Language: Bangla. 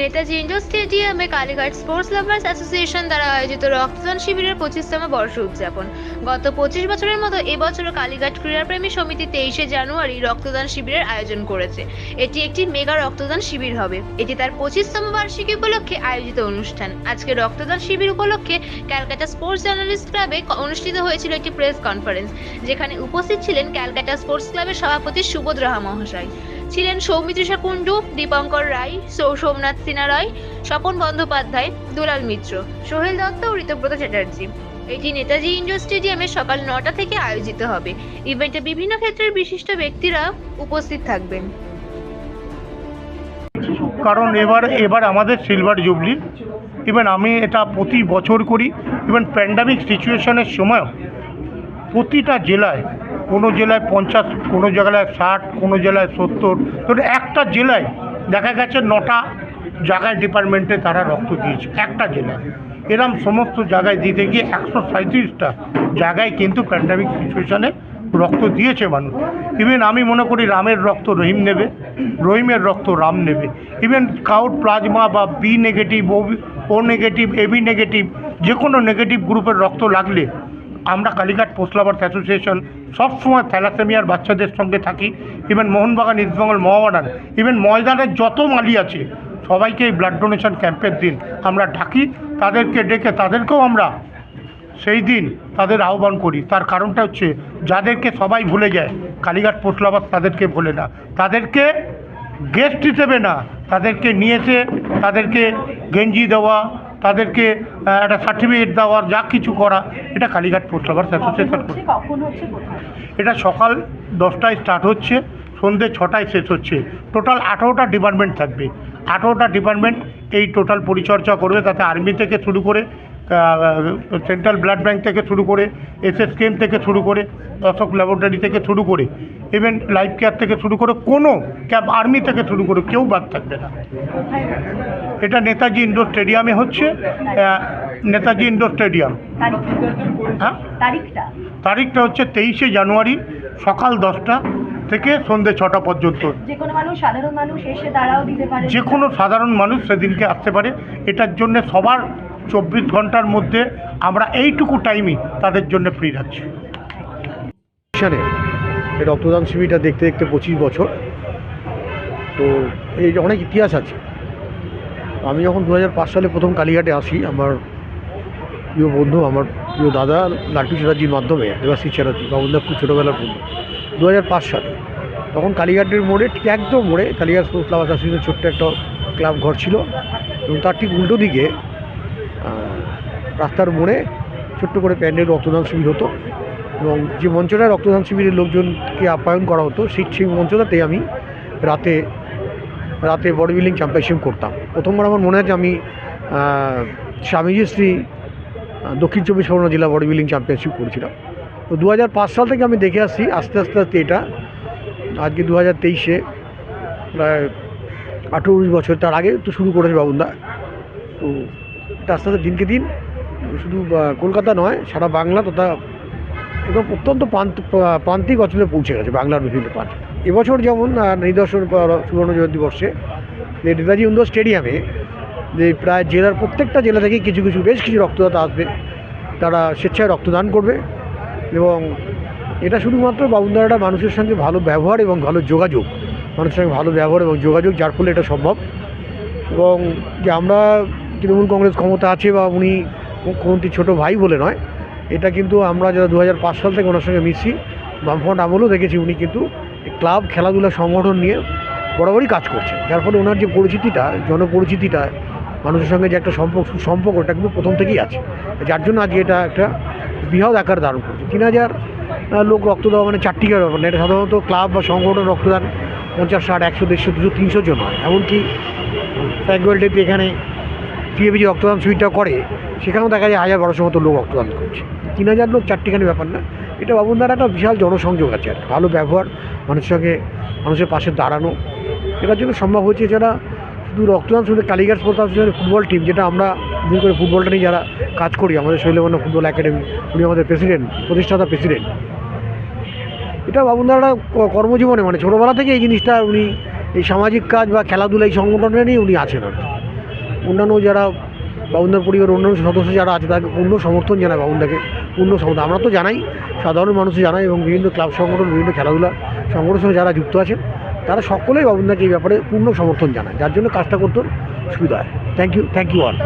নেতাজি ইন্ডোর স্টেডিয়ামে কালীঘাট স্পোর্টস লাভার্স অ্যাসোসিয়েশন দ্বারা আয়োজিত রক্তদান শিবিরের পঁচিশতম বর্ষ উদযাপন। গত পঁচিশ বছরের মতো এবছরও কালীঘাট ক্রীড়াপ্রেমী সমিতি তেইশে জানুয়ারি রক্তদান শিবিরের আয়োজন করেছে। এটি একটি মেগা রক্তদান শিবির হবে। এটি তার পঁচিশতম বার্ষিকী উপলক্ষে আয়োজিত অনুষ্ঠান। আজকে রক্তদান শিবির উপলক্ষে ক্যালকাটা স্পোর্টস জার্নালিস্ট ক্লাবে অনুষ্ঠিত হয়েছিল একটি প্রেস কনফারেন্স, যেখানে উপস্থিত ছিলেন ক্যালকাটা স্পোর্টস ক্লাবের সভাপতি সুবোধ রাহা মহাশয়। ছিলেন সৌমিত্রিষা কুণ্ডু, দীপঙ্কর রায়, সৌ- সোমনাথ সিনহা রায়, স্বপন বন্দ্যোপাধ্যায়, দুলাল মিত্র, সোহেল দত্ত ও ঋতব্রত চ্যাটার্জি। এটি নেতাজি ইন্ডোর স্টেডিয়ামে সকাল নটা থেকে আয়োজিত হবে। ইভেন্টে বিভিন্ন ক্ষেত্রের বিশিষ্ট ব্যক্তিরা উপস্থিত থাকবেন। কারণ এবার এবার আমাদের সিলভার জুবলি। ইভেন আমি এটা প্রতি বছর করি। ইভেন প্যান্ডামিক সিচুয়েশনের সময় প্রতিটা জেলায় কোনো জেলায় পঞ্চাশ, কোনো জেলায় ষাট, কোনো জেলায় সত্তর। তো একটা জেলায় দেখা গেছে নটা জায়গায় ডিপার্টমেন্টে তারা রক্ত দিয়েছে, একটা জেলায়। এরম সমস্ত জায়গায় দিতে গিয়ে একশো সাঁত্রিশটা জায়গায় কিন্তু প্যান্ডামিক সিচুয়েশানে রক্ত দিয়েছে মানুষ। ইভেন আমি মনে করি রামের রক্ত রহিম নেবে, রহিমের রক্ত রাম নেবে। ইভেন কাউট প্লাজমা বা B negative O negative AB negative যে কোনো নেগেটিভ গ্রুপের রক্ত লাগলে আমরা কালীঘাট পোস্টলাভার্স অ্যাসোসিয়েশন সবসময় থ্যালাসেমিয়ার বাচ্চাদের সঙ্গে থাকি। ইভেন মোহনবাগান ইস্টবেঙ্গল মহাবাগান ইভেন ময়দানের যত মালি আছে, সবাইকে এই ব্লাড ডোনেশন ক্যাম্পের দিন আমরা ডাকি তাদেরকে ডেকে তাদেরকেও আমরা সেই দিন তাদের আহ্বান করি। তার কারণটা হচ্ছে যাদেরকে সবাই ভুলে যায়, কালীঘাট পোস্টলাভার্স তাদেরকে ভোলে না। তাদেরকে গেস্ট হিসেবে না, তাদেরকে নিয়ে এসে তাদেরকে গেঞ্জি দেওয়া তাদেরকে একটা সার্টিফিকেট দেওয়ার যা কিছু করা এটা কালীঘাট পৌরসভার অ্যাসোসিয়েশন এটা সকাল দশটায় স্টার্ট হচ্ছে সন্ধ্যে ছটায় শেষ হচ্ছে। টোটাল আঠেরোটা ডিপার্টমেন্ট থাকবে। আঠেরোটা ডিপার্টমেন্ট এই টোটাল পরিচর্যা করবে তাতে আর্মি থেকে শুরু করে সেন্ট্রাল ব্লাড ব্যাংক থেকে শুরু করে এসএসকেএম থেকে শুরু করে অশোক ল্যাবরেটরি থেকে শুরু করে ইভেন লাইফ কেয়ার থেকে শুরু করে কোনো ক্যাব আর্মি থেকে শুরু করে কেউ বাদ থাকবে না। এটা নেতাজি ইন্ডোর স্টেডিয়ামে হচ্ছে নেতাজি ইন্ডোর স্টেডিয়াম হ্যাঁ? তারিখটা? হচ্ছে তেইশে জানুয়ারি সকাল দশটা থেকে সন্ধে ছটা পর্যন্ত। যে কোনো মানুষ সাধারণ মানুষ এসে তারাও দিতে পারে। যে কোনো সাধারণ মানুষ সেদিনকে আসতে পারে। এটার জন্য সবার চব্বিশ ঘণ্টার মধ্যে আমরা এইটুকু টাইমই তাদের জন্য ফ্রি রাখছি। রক্তদান শিবিরটা দেখতে দেখতে পঁচিশ বছর। তো এই যে অনেক ইতিহাস আছে। আমি যখন দু হাজার পাঁচ সালে প্রথম কালীঘাটে আসি, আমার প্রিয় বন্ধু, আমার প্রিয় দাদা লাট্টু চ্যাটার্জির মাধ্যমে, দেবাশিস চ্যাটার্জি বাবুদা খুব ছোটোবেলার বন্ধু দু হাজার পাঁচ সালে। তখন কালীঘাটের মোড়ে, ঠিক একদম মোড়ে, কালীঘাট স্পোর্টস ক্লাব অ্যাসোসিয়েশনের ছোট্ট একটা ক্লাব ঘর ছিল। এবং তার ঠিক উল্টো দিকে রাস্তার মোড়ে ছোট্ট করে প্যান্ডেল রক্তদান শিবির হতো এবং যে মঞ্চটায় রক্তদান শিবিরের লোকজনকে আপ্যায়ন করা হতো, সেই সেই মঞ্চটাতে আমি রাতে রাতে বডি বিল্ডিং চ্যাম্পিয়নশিপ করতাম। প্রথমবার আমার মনে আছে আমি স্বামীজি শ্রী দক্ষিণ চব্বিশ পরগনা জেলা বডি বিল্ডিং চ্যাম্পিয়নশিপ করেছিলাম। তো দু হাজার পাঁচ সাল থেকে আমি দেখে আসছি আস্তে আস্তে আস্তে এটা, আজকে দু হাজার তেইশে, প্রায় আঠেরো বছর, তার আগে তো শুরু করেছে বাবুদা তো আস্তে আস্তে দিনকে দিন শুধু কলকাতা নয়, সারা বাংলা তথা একদম অত্যন্ত প্রান্ত প্রান্তিক অঞ্চলে পৌঁছে গেছে বাংলার বিভিন্ন প্রান্ত। এবছর যেমন নিদর্শন সুবর্ণ জয়ন্তী বর্ষে, যে নেতাজি ইন্দোর স্টেডিয়ামে, যে প্রায় জেলার প্রত্যেকটা জেলা থেকে কিছু কিছু, বেশ কিছু রক্তদাতা আসবে, তারা স্বেচ্ছায় রক্তদান করবে এবং এটা শুধুমাত্র বাবুন্দারাটা মানুষের সঙ্গে ভালো ব্যবহার এবং ভালো যোগাযোগ, মানুষের সঙ্গে ভালো ব্যবহার এবং যোগাযোগ যার ফলে এটা সম্ভব। এবং যে আমরা তৃণমূল কংগ্রেস ক্ষমতা আছে বা উনি মুখ্যমন্ত্রী ছোট ভাই বলে নয়। এটা কিন্তু আমরা যারা দু হাজার পাঁচ সাল থেকে ওনার সঙ্গে মিশি বামফ্রন্ট আমলেও দেখেছি উনি কিন্তু ক্লাব, খেলাধুলা, সংগঠন নিয়ে বরাবরই কাজ করছেন। যার ফলে ওনার যে পরিচিতিটা, জনপরিচিতিটা, মানুষের সঙ্গে যে একটা সম্পর্ক সম্পর্ক এটা কিন্তু প্রথম থেকেই আছে। যার জন্য আজকে এটা একটা বৃহৎ আকার ধারণ করছে। তিন হাজার লোক রক্ত দেওয়া মানে চারটিকার ব্যাপার না। এটা সাধারণত ক্লাব বা সংগঠন রক্তদান পঞ্চাশ, ষাট, একশো, দেড়শো, দুশো, তিনশো জন হয়। এমনকি ফ্যাকুয়ালিটিতে এখানে পিএবি যে রক্তদান সুবিধা করে সেখানেও দেখা যায় হাজার বারোশো মতো লোক রক্তদান করছে। তিন হাজার লোক চারটিখানি ব্যাপার না, এটা বাবুন্দার একটা বিশাল জনসংযোগ আছে একটা ভালো ব্যবহার, মানুষের সঙ্গে, মানুষের পাশে দাঁড়ানো, এটার জন্য সম্ভব হয়েছে যারা শুধু রক্তদান, শুধু কালীঘাট স্পোর্টস ফুটবল টিম যেটা আমরা বিশেষ করে ফুটবলটা নিয়ে যারা কাজ করি, আমাদের শৈলবর্ণ ফুটবল একাডেমি উনি আমাদের প্রেসিডেন্ট প্রতিষ্ঠাতা প্রেসিডেন্ট এটা বাবুন্দারা কর্মজীবনে মানে ছোটোবেলা থেকে এই জিনিসটা উনি, এই সামাজিক কাজ বা খেলাধুলা, এই সংগঠনে নিয়ে উনি আছেন আর অন্যান্য যারা বাবুন্দার পরিবারের অন্যান্য সদস্য যারা আছে, তাকে পূর্ণ সমর্থন জানায় বাউন্দাকে। পূর্ণ সমর্থন। আমরা তো জানাই, সাধারণ মানুষ জানাই এবং বিভিন্ন ক্লাব সংগঠন, বিভিন্ন খেলাধুলা সংগঠনের সঙ্গে যারা যুক্ত আছেন, তারা সকলেই বাবুন্দাকে এই ব্যাপারে পূর্ণ সমর্থন জানায়। যার জন্য কাজটা করতে সুবিধা হয়। Thank you thank you all